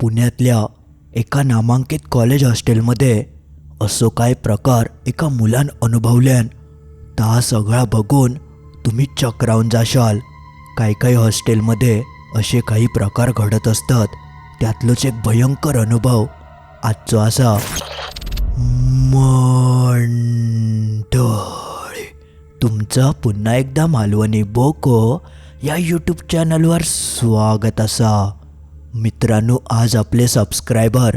पुण्यातल्या एका नामांकित कॉलेज हॉस्टेलमध्ये असो काय प्रकार एका मुलान अनुभवल्यान ता सगळा बघून तुम्ही चक्रावून जाशाल. काही काही हॉस्टेलमध्ये असे काही प्रकार घडत असतात. त्यातलोच एक भयंकर अनुभव आजचो असा. मंडळी तुमचं पुन्हा एकदा मालवणी बोको या यूट्यूब चॅनलवर स्वागत असा. मित्रांनो आज आपले सबस्क्रायबर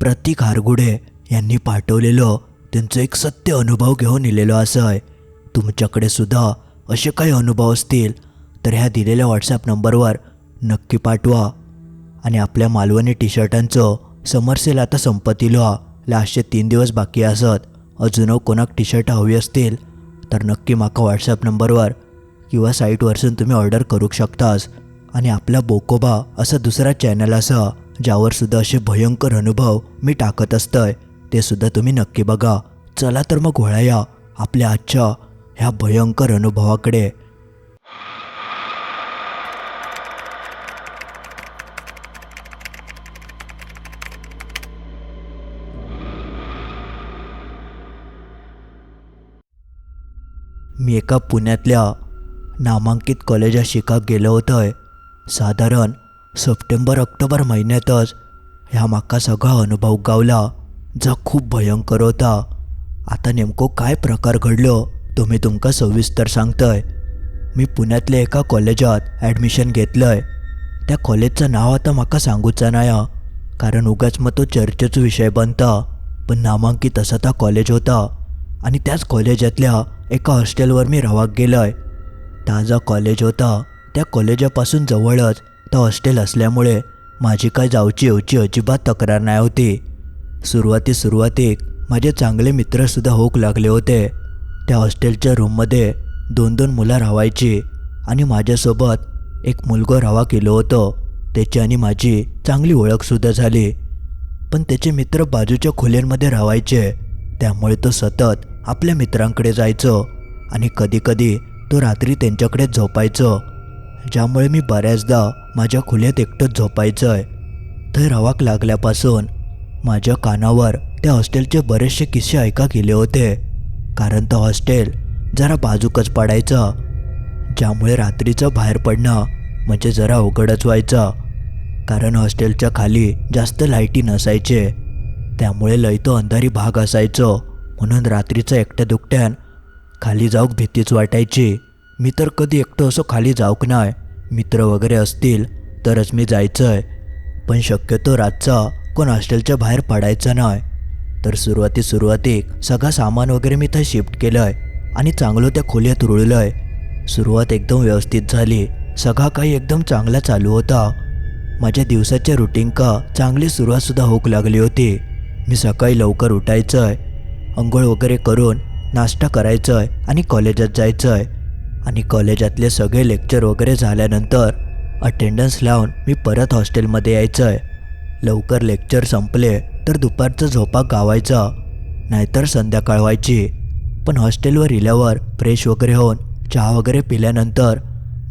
प्रतीक हारगुडे यांनी पाठवलेलं त्यांचं एक सत्य अनुभव घेऊन इलेलो असं आहे तुमच्याकडे सुद्धा असे काही अनुभव असतील तर ह्या दिलेल्या व्हॉट्सॲप नंबरवर नक्की पाठवा. आणि आपल्या मालवणी टी शर्टांचं समर सेल आता संपत्ती इलो लास्टचे तीन दिवस बाकी असत अजून कोणाक टी शर्ट हवी असतील तर नक्की माका व्हॉट्सॲप नंबरवर किंवा साईटवरसून तुम्ही ऑर्डर करू शकतास. आणि आपला बोकोबा असा दुसरा चॅनल असा ज्यावर सुद्धा असे भयंकर अनुभव मी टाकत असतंय ते सुद्धा तुम्ही नक्की बघा. चला तर मग वळाया आपल्या आजच्या ह्या भयंकर अनुभवाकडे. मी एका पुण्यातल्या नामांकित कॉलेजात शिकाक गेलो होतोय. साधारण सप्टेंबर ऑक्टोबर महिन्यातच ह्या माका सगळा अनुभव गावला जो खूप भयंकर होता. आता नेमको काय प्रकार घडलो तो मी तुमका सविस्तर सांगतय. मी पुण्यातल्या एका कॉलेजात ॲडमिशन घेतलंय. त्या कॉलेजचं नाव आता म्हाका सांगूचा नाही कारण उगाच मग तो चर्चेचो विषय बनता पण नामांकित असा था कॉलेज होता. आणि त्याच कॉलेजातल्या एका हॉस्टेलवर मी रावाक गेलोय. ताजा कॉलेज होता. त्या कॉलेजापासून जवळच तो हॉस्टेल असल्यामुळे माझी काय जाऊची येऊची अजिबात तक्रार नाही होती. सुरुवाती सुरुवातीक माझे चांगले मित्रसुद्धा होक लागले होते. त्या हॉस्टेलच्या रूममध्ये दोन दोन मुलं राहायची आणि माझ्यासोबत एक मुलगो रावा केलो होतो. त्याची आणि माझी चांगली ओळखसुद्धा झाली. पण त्याचे मित्र बाजूच्या खोल्यांमध्ये राहायचे. त्यामुळे तो सतत आपल्या मित्रांकडे जायचो आणि कधीकधी तो रात्री त्यांच्याकडे झोपायचो. ज्यामुळे मी बऱ्याचदा माझ्या खुल्यात एकटंच झोपायचं आहे तर रवाक लागल्यापासून माझ्या कानावर त्या हॉस्टेलचे बरेचसे किस्से ऐका गेले होते. कारण तो हॉस्टेल जरा बाजूकच पडायचा. ज्यामुळे रात्रीचं बाहेर पडणं म्हणजे जरा अवघडच व्हायचं. कारण हॉस्टेलच्या खाली जास्त लाईटी नसायचे. त्यामुळे लयतो अंधारी भाग असायचो. म्हणून रात्रीचं एकट्या दुकट्यान खाली जाऊक भीतीच वाटायची. मी तर कधी एकटं असं खाली जाऊक नाही मित्र वगैरे असतील तरच मी जायचं आहे पण शक्यतो रातचा कोण हॉस्टेलच्या बाहेर पडायचा नाही तर सुरुवाती सुरुवातीक सगळं सामान वगैरे मी तर शिफ्ट केलं आहे आणि चांगलं त्या खोलीत आहे सुरुवात एकदम व्यवस्थित झाली. सगळा काही एकदम चांगला चालू होता. माझ्या दिवसाच्या रुटीन का चांगली सुरुवातसुद्धा होऊ लागली होती. मी सकाळी लवकर उठायचं आहे अंघोळ वगैरे करून नाश्ता करायचंय आणि कॉलेजात जायचं आहे आणि कॉलेजातले सगळे लेक्चर वगैरे झाल्यानंतर अटेंडन्स लावून मी परत हॉस्टेलमध्ये यायचं आहे लवकर लेक्चर संपले तर दुपारचं झोपा गावायचा नाहीतर संध्याकाळ व्हायची. पण हॉस्टेलवर इल्यावर फ्रेश वगैरे होऊन चहा वगैरे पिल्यानंतर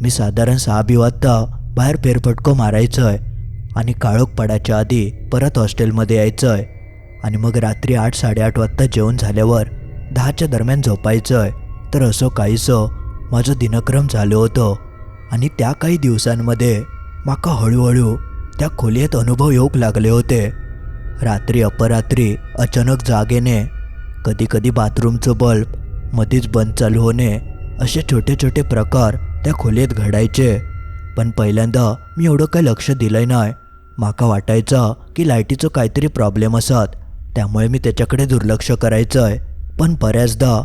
मी साधारण सहा बी वाजता बाहेर फेरफटको मारायचं आहे आणि काळोख पडायच्या आधी परत हॉस्टेलमध्ये यायचं आहे आणि मग रात्री आठ साडेआठ वाजता जेवण झाल्यावर दहाच्या दरम्यान झोपायचं आहे तर असं काहीसं माझं दिनक्रम झालं होतं आणि त्या काही दिवसांमध्ये माका हळूहळू त्या खोलीत अनुभव येऊक लागले होते. रात्री अपरात्री अचानक जागेने कधीकधी बाथरूमचं बल्ब मध्येच बंद चालू होणे असे छोटे छोटे प्रकार त्या खोलीत घडायचे. पण पहिल्यांदा मी एवढं काही लक्ष दिलं नाही. माका वाटायचं की लाईटीचं काहीतरी प्रॉब्लेम असत त्यामुळे मी त्याच्याकडे दुर्लक्ष करायचं आहे पण बऱ्याचदा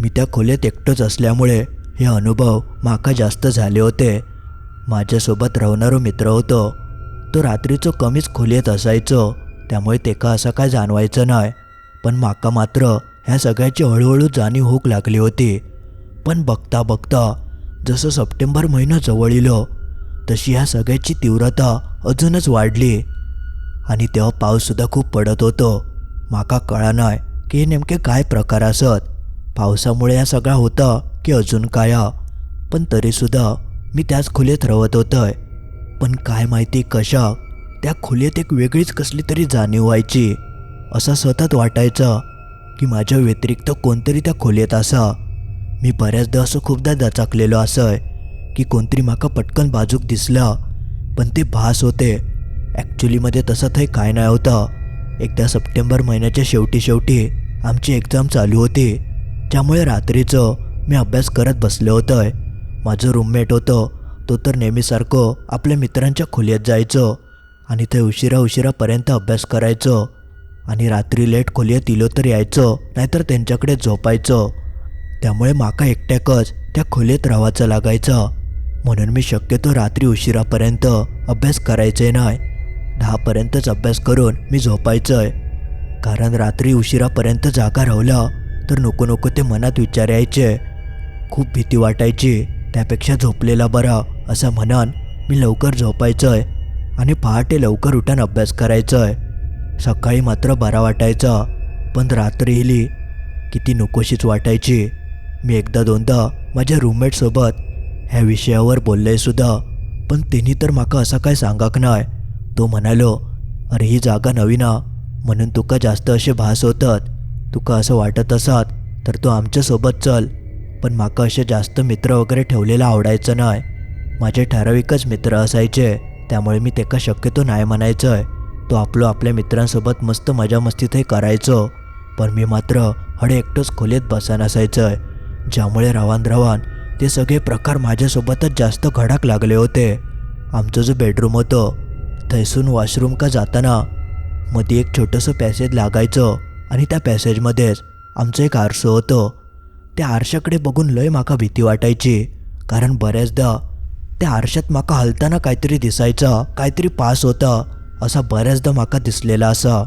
मी त्या खोलीत एकटंच असल्यामुळे हे अनुभव माका जास्त झाले होते. माझ्यासोबत राहणारो मित्र होतो. तो रात्रीचं कमीच खोलीत असायचो. त्यामुळे तेका असं काय जाणवायचं नाही पण माका मात्र ह्या सगळ्याची हळूहळू जाणीव होऊक लागली होती. पण बघता बघता जसं सप्टेंबर महिना जवळ इलो तशी ह्या सगळ्याची तीव्रता अजूनच वाढली. आणि तेव्हा पाऊससुद्धा खूप पडत होतो. माका कळा नाही की हे नेमके काय प्रकार असत. पावसामुळे या सगळा होता. की अजून काय. पण तरीसुद्धा मी त्याच खोलीत रवत होतंय. पण काय माहिती कशा त्या खोलीत एक वेगळीच कसली तरी जाणीव व्हायची. असं सतत वाटायचं की माझ्या व्यतिरिक्त कोणतरी त्या खोलीत असा. मी बऱ्याचदा असं खूपदा दचाकलेलो असं की कोणतरी माका पटकन बाजूक दिसला. पण ते भास होते. ॲक्च्युलीमध्ये तसं थंय काय नाही होतं. एकदा सप्टेंबर महिन्याच्या शेवटी शेवटी आमची एक्झाम चालू होती. त्यामुळे रात्रीचं मी अभ्यास करत बसलो होतं माझं रूममेट होतं. तो तर नेहमीसारखं आपल्या मित्रांच्या खोलीत जायचं आणि ते उशिरा उशिरापर्यंत अभ्यास करायचं आणि रात्री लेट खोलीत इलो तर यायचं नाहीतर त्यांच्याकडे झोपायचं. त्यामुळे माका एकट्याकच त्या खोलीत राहायचं लागायचं. म्हणून मी शक्यतो रात्री उशिरापर्यंत अभ्यास करायचे नाही दहापर्यंतच अभ्यास करून मी झोपायचं आहे कारण रात्री उशिरापर्यंत जागा राहिलं तर नको नको ते मनात विचार यायचे. खूप भीती वाटायची. त्यापेक्षा झोपलेला बरा असं म्हणान मी लवकर झोपायचं आहे आणि पहाटे लवकर उठून अभ्यास करायचं आहे सकाळी मात्र बरा वाटायचा पण रात्री इली किती नकोशीच वाटायची. मी एकदा दोनदा माझ्या रूममेटसोबत ह्या विषयावर बोलले सुद्धा पण तिने तर माका असं काय सांगाक नाही तो म्हणालो अरे ही जागा नवी ना म्हणून तुका जास्त असे भास होतात. तुका असं वाटत असत तर तू आमच्यासोबत चल. पण माका असे जास्त मित्र वगैरे ठेवलेला आवडायचं नाही माझे ठराविकच मित्र असायचे त्यामुळे मी तेका शक्यतो नाही म्हणायचं तो आपलं आपल्या मित्रांसोबत मस्त मजा मस्तीतही करायचो पण मी मात्र हडे एकटंच खोलीत बसान असायचं ज्यामुळे रवान रवान ते सगळे प्रकार माझ्यासोबतच जास्त घडाक लागले होते. आमचं जो बेडरूम होतं थैसून वॉशरूम का जाताना मध्ये एक छोटंसं पॅसेज लागायचं आणि त्या पॅसेजमध्येच आमचं एक आरसं होतं. त्या आरशाकडे बघून लय माका भीती वाटायची. कारण बऱ्याचदा त्या आरशात माका हलताना काहीतरी दिसायचं काहीतरी पास होता असा बऱ्याचदा माका दिसलेला असा.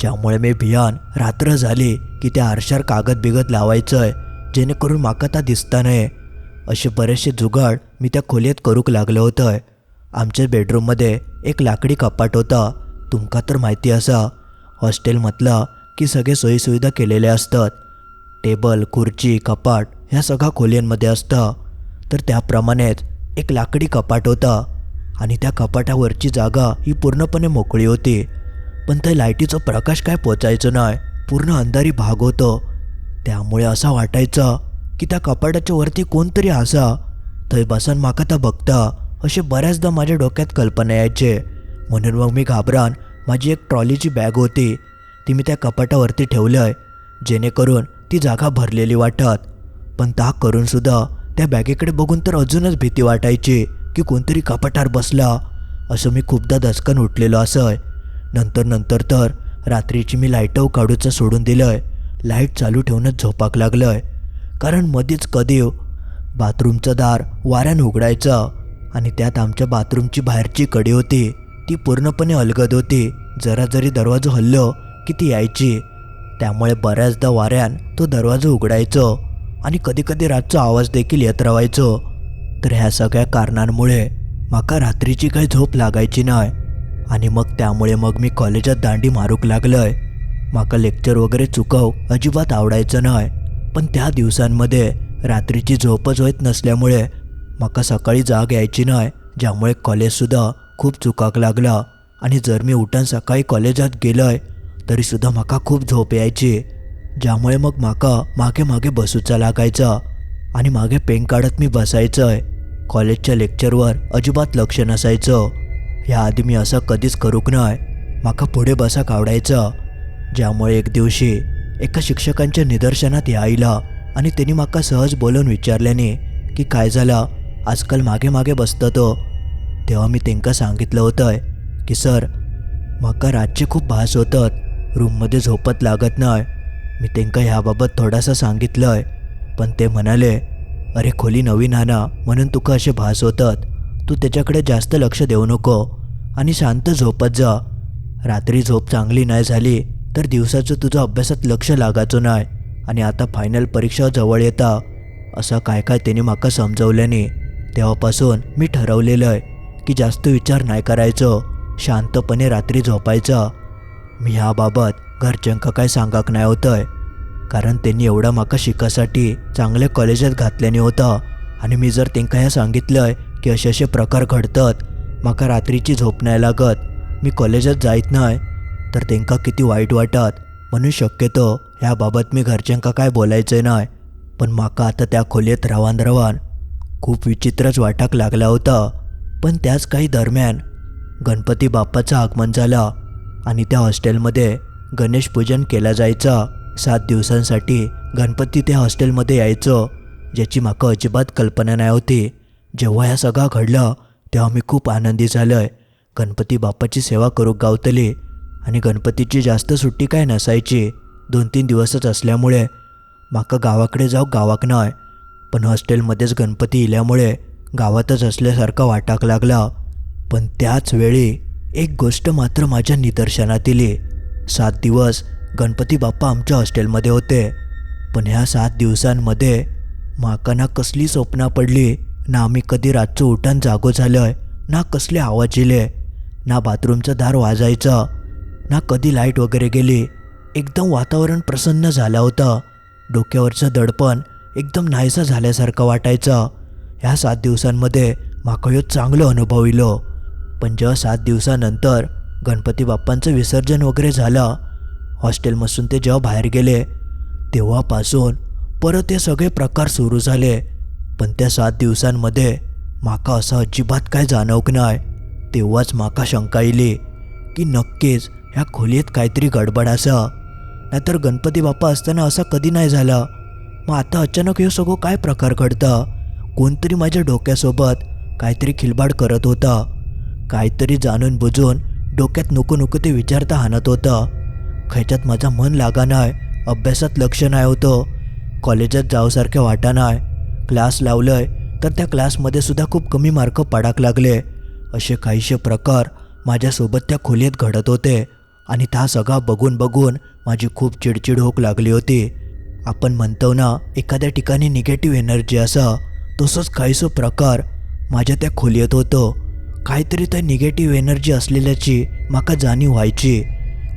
ज्यामुळे मी भियान रात्र झाली की त्या आरशावर कागद बिगत लावायचंय जेणेकरून माका ता दिसता नये. असे बरेचसे जुगाड मी त्या खोलीत करूक लागलं होतं आमच्या बेडरूममध्ये एक लाकडी कपाट होता. तुमका तर माहिती असा. हॉस्टेलमधला की सगळे सोयीसुविधा केलेल्या असतात. टेबल खुर्ची कपाट ह्या सगळ्या खोल्यांमध्ये असतं. तर त्याप्रमाणेच एक लाकडी कपाट होता आणि त्या कपाटावरची जागा ही पूर्णपणे मोकळी होती. पण त्या लाईटीचा प्रकाश काय पोचायचं नाही पूर्ण अंधारी भाग होतो. त्यामुळे असं वाटायचं की त्या कपाटाच्या वरती कोणतरी असा थंय बसन माका तर बघता असे बऱ्याचदा माझ्या डोक्यात कल्पना यायचे. म्हणून मग मी घाबरान माझी एक ट्रॉलीची बॅग होती. ती मी त्या कपाटावरती ठेवलं आहे जेणेकरून ती जागा भरलेली वाटत. पण ताक करूनसुद्धा त्या बॅगेकडे बघून तर अजूनच भीती वाटायची की कोणतरी कपाटार बसला. असं मी खूपदा दचकन उठलेलो असंय. नंतर नंतर तर रात्रीची मी लाईटव काढूचं सोडून दिलं आहे लाइट चालू ठेवूनच झोपाक लागलं आहे कारण मध्येच कधी बाथरूमचं दार वाऱ्यानं उघडायचं आणि त्यात आमच्या बाथरूमची बाहेरची कडी होती. ती पूर्णपणे अलगद होती. जरा जरी दरवाजा हल्लो की ती यायची. त्यामुळे बऱ्याचदा वाऱ्यान तो दरवाजा उघडायचो आणि कधीकधी रातचा आवाज देखील येत राहायचो तर ह्या सगळ्या कारणांमुळे माका रात्रीची काही झोप लागायची नाही आणि मग त्यामुळे मग मी कॉलेजात दांडी मारूक लागलंय. माका लेक्चर वगैरे चुकव अजिबात आवडायचं नाही पण त्या दिवसांमध्ये रात्रीची झोपच होत नसल्यामुळे माका सकाळी जाग यायची नाही ज्यामुळे कॉलेजसुद्धा खूप चुकाक लागला. आणि जर मी उठून सकाळी कॉलेजात गेलोय तरीसुद्धा माका खूप झोप यायची. ज्यामुळे मग माका मागे मागे बसूचा लागायचा आणि मागे पेन काढत मी बसायचंय. कॉलेजच्या लेक्चरवर अजिबात लक्ष नसायचं. ह्याआधी मी असं कधीच करूक नाही. माका पुढे बसा आवडायचं ज्यामुळे एक दिवशी एका शिक्षकांच्या निदर्शनात यायला आणि त्यांनी माका सहज बोलून विचारल्याने की काय झालं? आजकाल मागे मागे बसतं तो. तेव्हा मी त्यांका सांगितलं होतं की सर म्हाका रातचे खूप भास होतात. रूममध्ये झोपत लागत नाही. मी त्यांका ह्याबाबत थोडासा सांगितलं आहे पण ते म्हणाले अरे खोली नवीन हा ना म्हणून तुका असे भास होतात. तू त्याच्याकडे जास्त लक्ष देऊ नको आणि शांत झोपत जा. रात्री झोप चांगली नाही झाली तर दिवसाचं तुझं अभ्यासात लक्ष लागायचं नाही आणि आता फायनल परीक्षा जवळ येता. असं काय काय त्याने माका समजवल्याने तेव्हापासून मी ठरवलेलं आहे की जास्त विचार नाही करायचं. शांतपणे रात्री झोपायचं. मी ह्याबाबत घरच्यांका काय सांगाक नाही होतंय. कारण त्यांनी एवढा माका शिकासाठी चांगल्या कॉलेजात घातल्याने होतं. आणि मी जर त्यांका ह्या सांगितलंय की असे असे प्रकार घडतात माका रात्रीची झोप नाही लागत मी कॉलेजात जायत नाही तर तेंका किती वाईट वाटत. म्हणून शक्यतो ह्या बाबत मी घरच्यांका काय बोलायचंय नाही पण माका आता त्या खोलीत रवान रवान खूप विचित्रच वाटाक लागला होता. पण त्याच काही दरम्यान गणपती बाप्पाचं आगमन झालं. आणि त्या हॉस्टेलमध्ये गणेश पूजन केलं जायचं. सात दिवसांसाठी गणपती त्या हॉस्टेलमध्ये यायचं ज्याची माका अजिबात कल्पना नाही होती. जेव्हा ह्या सगळं घडलं तेव्हा मी खूप आनंदी आहे गणपती बाप्पाची सेवा करू गावतली आणि गणपतीची जास्त सुट्टी काय नसायची. दोन तीन दिवसच असल्यामुळे माका गावाकडे जाऊ गावाक नाही पण हॉस्टेलमध्येच गणपती इल्यामुळे गावातच असल्यासारखं वाटाक लागला. पण त्याच वेळी एक गोष्ट मात्र माझ्या निदर्शनात इली सात दिवस गणपती बाप्पा आमच्या हॉस्टेलमध्ये होते. पण ह्या सात दिवसांमध्ये माका ना कसली स्वप्न पडली ना आम्ही कधी रातचं उठान जागो झालंय ना कसले आवाज इले ना बाथरूमचं दार वाजायचं ना कधी लाइट वगैरे गेली. एकदम वातावरण प्रसन्न झालं होतं. डोक्यावरचं दडपण एकदम नाहीसा झाल्यासारखं वाटायचं. ह्या सात दिवसांमध्ये माका चांगलं अनुभव इलो. पण जेव्हा सात दिवसानंतर गणपती बाप्पांचं विसर्जन वगैरे झालं हॉस्टेलमधून ते जेव्हा बाहेर गेले तेव्हापासून परत हे सगळे प्रकार सुरू झाले. पण त्या सात दिवसांमध्ये माका असं अजिबात काय जाणवक नाही. तेव्हाच माका शंका येली की नक्कीच ह्या खोलीत काहीतरी गडबड असा. नाहीतर गणपती बाप्पा असताना असं कधी नाही झालं. मग आता अचानक हे सगळं काय प्रकार घडतं? कोणतरी माझ्या डोक्यासोबत काहीतरी खिलबाड करत होता. काहीतरी जाणून बुजून डोक्यात नको नको ते विचारता हाणत होतं. खयच्यात माझं मन लागा नाही अभ्यासात लक्ष नाही होतं. कॉलेजात जावसारख्या वाटा नाही क्लास लावलंय तर त्या क्लासमध्ये सुद्धा खूप कमी मार्क पडाक लागले. असे काहीसे प्रकार माझ्यासोबत त्या खोलीत घडत होते आणि त्या सगळा बघून बघून माझी खूप चिडचिड होक लागली होती. आपण म्हणतो ना एखाद्या ठिकाणी निगेटिव्ह एनर्जी असा तसंच काहीसो प्रकार माझ्या त्या खोलीत होतं. काहीतरी त्या निगेटिव्ह एनर्जी असलेल्याची माका जाणीव व्हायची.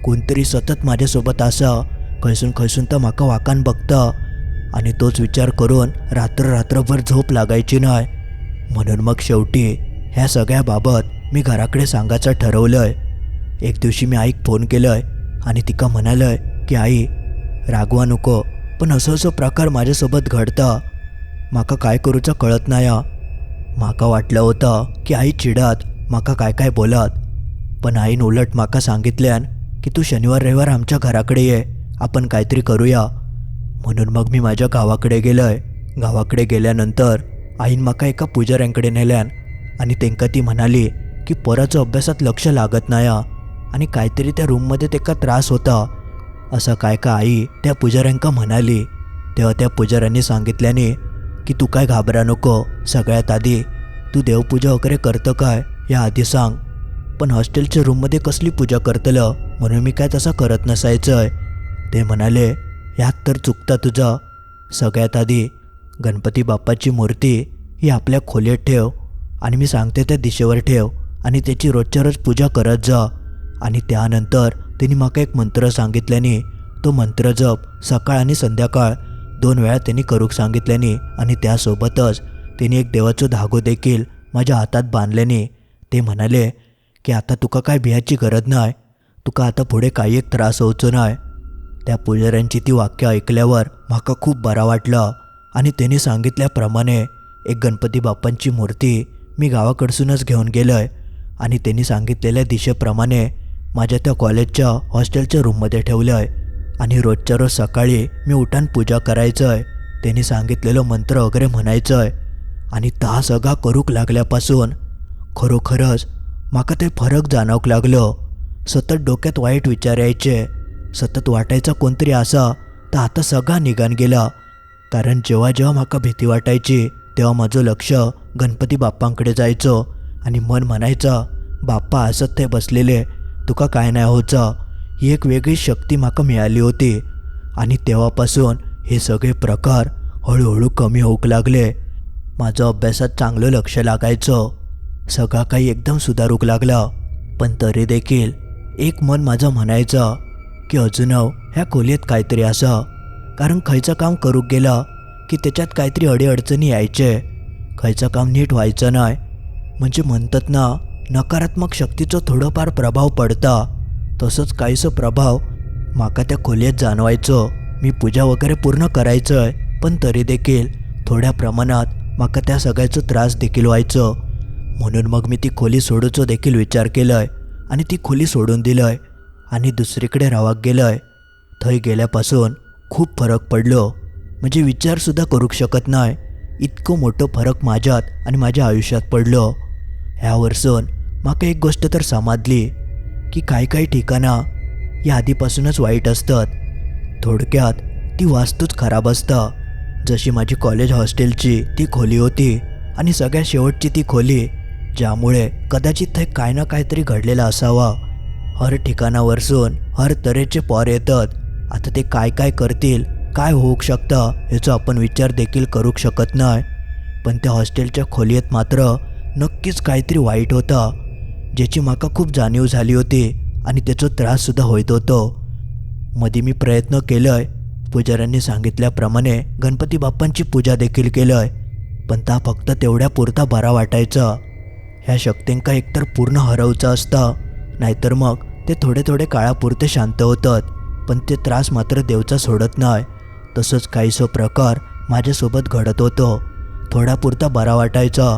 कोणतरी सतत माझ्यासोबत असा खैसून खैसून तर माका वाकान बघता. आणि तोच विचार करून रात्र रात्रभर झोप लागायची नाही म्हणून मग शेवटी ह्या सगळ्या बाबत मी घराकडे सांगायचं ठरवलंय. एक दिवशी मी आईक फोन केलंय आणि तिका म्हणालंय की आई रागवा नको पण असं असं प्रकार माझ्यासोबत घडता. माका काय करूचं कळत नाही म्हाका माका वाटलं होतं की आई चिडात माका काय काय बोलात. पण आईन उलट माका सांगितल्यान की तू शनिवार रविवार आमच्या घराकडे ये आपण काहीतरी करूया. म्हणून मग मी माझ्या गावाकडे गेलंय. गावाकडे गेल्यानंतर आईन माका एका पुजाऱ्यांकडे नेल्यान आणि तेंका ती म्हणाली की पोराचं अभ्यासात लक्ष लागत नाही हा. आणि काहीतरी त्या रूममध्ये तेका त्रास होता. असं काय का आई त्या पुजाऱ्यांका म्हणाली? तेव्हा त्या पुजाऱ्यांनी सांगितल्याने की तू काय घाबरा नको. सगळ्यात आधी तू देवपूजा वगैरे करतं काय या आधी सांग. पण हॉस्टेलच्या रूममध्ये कसली पूजा करतलं म्हणून मी काय तसं करत नसायचं ते म्हणाले यात तर चुकता तुझं. सगळ्यात आधी गणपती बाप्पाची मूर्ती ही आपल्या खोलीत ठेव आणि मी सांगते त्या दिशेवर ठेव आणि त्याची रोजच्या रोज पूजा करत जा. आणि त्यानंतर त्यांनी माका एक मंत्र सांगितल्याने तो मंत्र जप सकाळ आणि संध्याकाळ दोन वेळा त्यांनी करूक सांगितल्याने आणि त्यासोबतच त्यांनी एक देवाचं धागो देखील माझ्या हातात बांधल्याने. ते म्हणाले की आता तुका काय भियाची गरज नाही तुका आता पुढे काही एक त्रास होवचो नाही त्या पुजाऱ्यांची ती वाक्य ऐकल्यावर माका खूप बरा वाटलं आणि त्यांनी सांगितल्याप्रमाणे एक गणपती बाप्पांची मूर्ती मी गावाकडसूनच घेऊन गेलोय आणि त्यांनी सांगितलेल्या दिशेप्रमाणे माझ्या त्या कॉलेजच्या हॉस्टेलच्या रूममध्ये ठेवलं आहे आणि रोजच्या रोज सकाळी मी उठान पूजा करायचं आहे त्यांनी सांगितलेलं मंत्र वगैरे म्हणायचं आहे आणि ता सगळा करूक लागल्यापासून खरोखरच माका ते फरक जाणवक लागलो. सतत डोक्यात वाईट विचार यायचे. सतत वाटायचा कोणतरी असा तर आता सगळा निघान गेला. कारण जेव्हा जेव्हा माका भीती वाटायची तेव्हा माझं लक्ष गणपती बाप्पांकडे जायचं आणि मन म्हणायचं बाप्पा असत ते बसलेले तुका काय नाही होचं ही एक वेगळी शक्ती म्हाका मिळाली होती. आणि तेव्हापासून हे सगळे प्रकार हळूहळू कमी होऊक लागले. माझं अभ्यासात चांगलं लक्ष लागायचं. सगळा काही एकदम सुधारूक लागला. पण तरी देखील एक मन माझं म्हणायचं की अजूनव ह्या खोलीत काहीतरी असं. कारण खयचं काम करूक गेलं की त्याच्यात काहीतरी अडीअडचणी यायचे. खयचं काम नीट व्हायचं नाही. म्हणजे म्हणतात ना नकारात्मक शक्तीचो थोडंफार प्रभाव पडता. तसंच काहीसं प्रभाव म्हाका त्या खोलयेत जाणवायचो. मी पूजा वगैरे पूर्ण करायचंय पण तरी देखील थोड्या प्रमाणात म्हाका त्या सगळ्याचो त्रास देखील व्हायचो. म्हणून मग मी ती खोली सोडूचो देखील विचार केलंय आणि ती खोली सोडून दिलंय आणि दुसरीकडे रावाक गेलंय. थंय गेल्यापासून खूप फरक पडलो. म्हणजे विचारसुद्धा करूक शकत नाही इतको मोठो फरक माझ्यात आणि माझ्या आयुष्यात पडलो. ह्या वर्सून म्हाका एक गोष्ट तर समाधली. की काही काही ठिकाणं या आधीपासूनच वाईट असतात. थोडक्यात ती वास्तूच खराब असता. जशी माझी कॉलेज हॉस्टेलची ती खोली होती आणि सगळ्यात शेवटची ती खोली ज्यामुळे कदाचित ते काय ना काहीतरी घडलेलं असावा. हर ठिकाणावरसून हर तऱ्हेचे पॉर येतात. आता ते काय काय करतील काय होऊ शकतं ह्याचा आपण विचार देखील करू शकत नाही. पण त्या हॉस्टेलच्या खोलीत मात्र नक्कीच काहीतरी वाईट होता. ज्याची माका खूप जाणीव झाली होती आणि त्याचा त्राससुद्धा होत होतो. मध्ये मी प्रयत्न केलंय पुजाऱ्यांनी सांगितल्याप्रमाणे गणपती बाप्पांची पूजा देखील केलंय पण ता फक्त तेवढ्या पुरता बरा वाटायचा. ह्या शक्तींका एकतर पूर्ण हरवचं असतं नाहीतर मग ते थोडे थोडे काळापुरते शांत होतात पण ते त्रास मात्र देवचा सोडत नाही. तसंच काहीसो प्रकार माझ्यासोबत घडत होतो. थोड्यापुरता बरा वाटायचा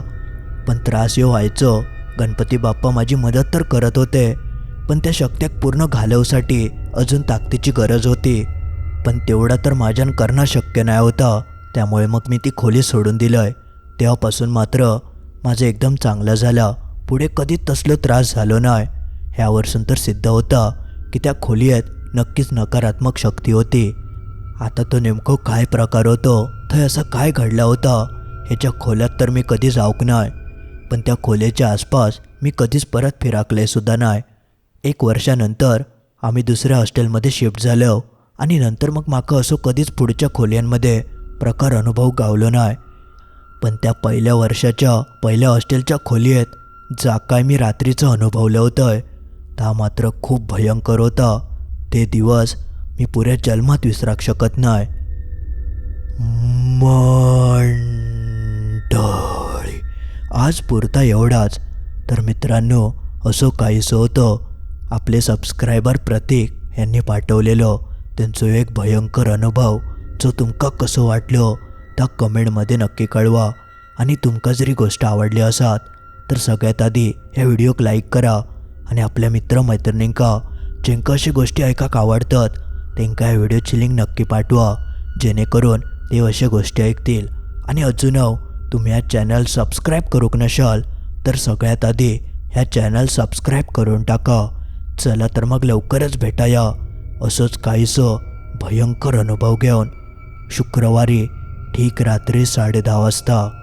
पण त्रास येऊ व्हायचो. गणपती बाप्पा माझी मदत तर करत होते पण त्या शक्त्याक पूर्ण घालवसाठी अजून ताकदीची गरज होती. पण तेवढा तर माझ्यान करणं शक्य नाही होता त्यामुळे मग मी ती खोली सोडून दिलंय. तेव्हापासून मात्र माझं एकदम चांगलं झालं. पुढे कधी तसलं त्रास झालो नाही. ह्यावरसून तर सिद्ध होता की त्या खोलीत नक्कीच नकारात्मक शक्ती होती. आता तो नेमकं काय प्रकार होतो थंय असं काय घडला होता ह्याच्या खोल्यात तर मी कधी जाऊक नाही. पण त्या खोलीच्या आसपास मी कधीच परत फिराकले सुद्धा नाही. एक वर्षानंतर आम्ही दुसऱ्या हॉस्टेलमध्ये शिफ्ट झालो आणि नंतर मग माका असो कधीच पुढच्या खोल्यांमध्ये प्रकार अनुभव गावलो नाही. पण त्या पहिल्या वर्षाच्या पहिल्या हॉस्टेलच्या खोलीत जा काय मी रात्रीचं अनुभवलं होतं ता मात्र खूप भयंकर होता. ते दिवस मी पुऱ्या जन्मात विसराक शकत नाही. मंडळी. आज पुरता एवढाच. तर मित्रांनो असो काहीसं होतं. आपले सबस्क्रायबर प्रतीक यांनी पाठवलेलं त्यांचो एक भयंकर अनुभव जो तुमका कसं वाटलो त्या कमेंटमध्ये नक्की कळवा. आणि तुमका जरी गोष्ट आवडली असात तर सगळ्यात आधी ह्या व्हिडिओक लाईक करा. आणि आपल्या मित्रमैत्रिणींका जेंका अशी गोष्टी ऐकाक आवडतात त्यांका ह्या व्हिडिओची लिंक नक्की पाठवा. जेणेकरून ते अशा गोष्टी ऐकतील. आणि अजून तुम्ही ह्या चॅनल सबस्क्राईब करूक नशाल तर सगळ्यात आधी ह्या चॅनल सबस्क्राईब करून टाका. चला तर मग लवकरच भेटाया असंच काहीसं भयंकर अनुभव घेऊन. शुक्रवारी ठीक रात्री साडे दहा वाजता.